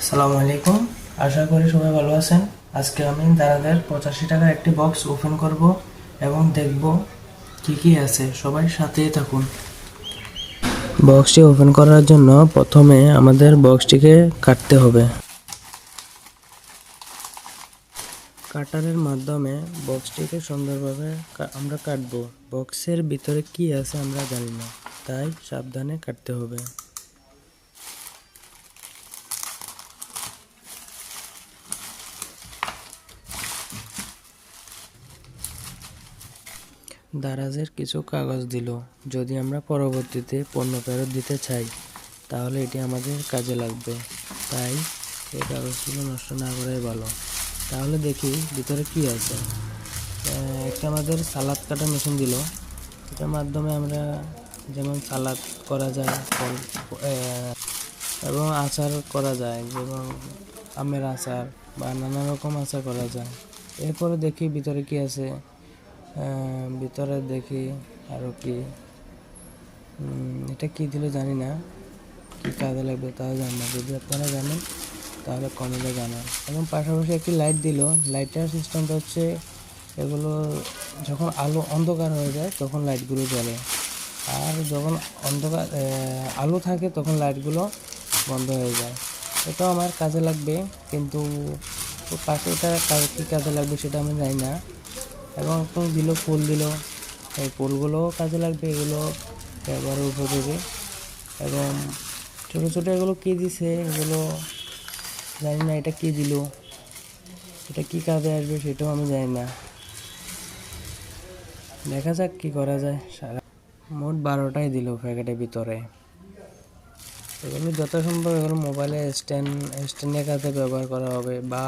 আসসালামু আলাইকুম। আশা করি সবাই ভালো আছেন। আজকে আমি দাদাদের পঁচাশি টাকার একটি বক্স ওপেন করব এবং দেখব কি কি আছে। সবাই সাথেই থাকুন। বক্সটি ওপেন করার জন্য প্রথমে আমাদের বক্সটিকে কাটতে হবে। কাটারের মাধ্যমে বক্সটিকে সুন্দরভাবে আমরা কাটবো। বক্সের ভিতরে কি আছে আমরা জানি না, তাই সাবধানে কাটতে হবে। দারাজের কিছু কাগজ দিল। যদি আমরা পরবর্তীতে পণ্য ফেরত দিতে চাই, তাহলে এটি আমাদের কাজে লাগবে। তাই এই কাগজগুলো নষ্ট না করাই ভালো। তাহলে দেখি ভিতরে কি আছে। একটা আমাদের সালাদ কাটা মেশিন দিল। এটার মাধ্যমে আমরা যেমন সালাদ করা যায়, ফল এবং আচার করা যায়, যেমন আমের আচার বা নানা রকম আচার করা যায়। এরপরে দেখি ভিতরে কি আছে। ভিতরে দেখি আরও কি। এটা কি দিল জানি না। কি কাজে লাগবে তাও জানি না। যদি আপনারা জানেন, তাহলে কমেন্টে জানান। এবং পাশাপাশি একটি লাইট দিল। লাইটের সিস্টেমটা হচ্ছে, এগুলো যখন আলো অন্ধকার হয়ে যায়, তখন লাইটগুলো জ্বলে। আর যখন অন্ধকার আলো থাকে, তখন লাইটগুলো বন্ধ হয়ে যায়। এটাও আমার কাজে লাগবে, কিন্তু পাশে এটা কী কাজে লাগবে সেটা আমি জানি না। এবং দিল ফুল দিল। এই ফুলগুলোও কাজে লাগবে, এগুলো ব্যবহার উপযোগী এবং ছোটো ছোটো এগুলো কী দিছে? এগুলো জানি না, এটা কী দিল? এটা কী কাজে আসবে সেটাও আমি জানি না। দেখা যাক কি করা যায়। সারা মোট বারোটাই দিল প্যাকেটের ভিতরে। এগুলো যত যথাসম্ভব এগুলো মোবাইলে স্ট্যান্ড স্ট্যান্ডের কাছে ব্যবহার করা হবে বা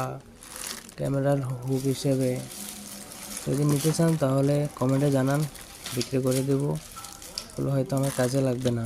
ক্যামেরার হুক হিসেবে। যদি নিতে চান তাহলে কমেন্টে জানান, বিক্রি করে দেবো। এগুলো হয়তো আমার কাজে লাগবে না।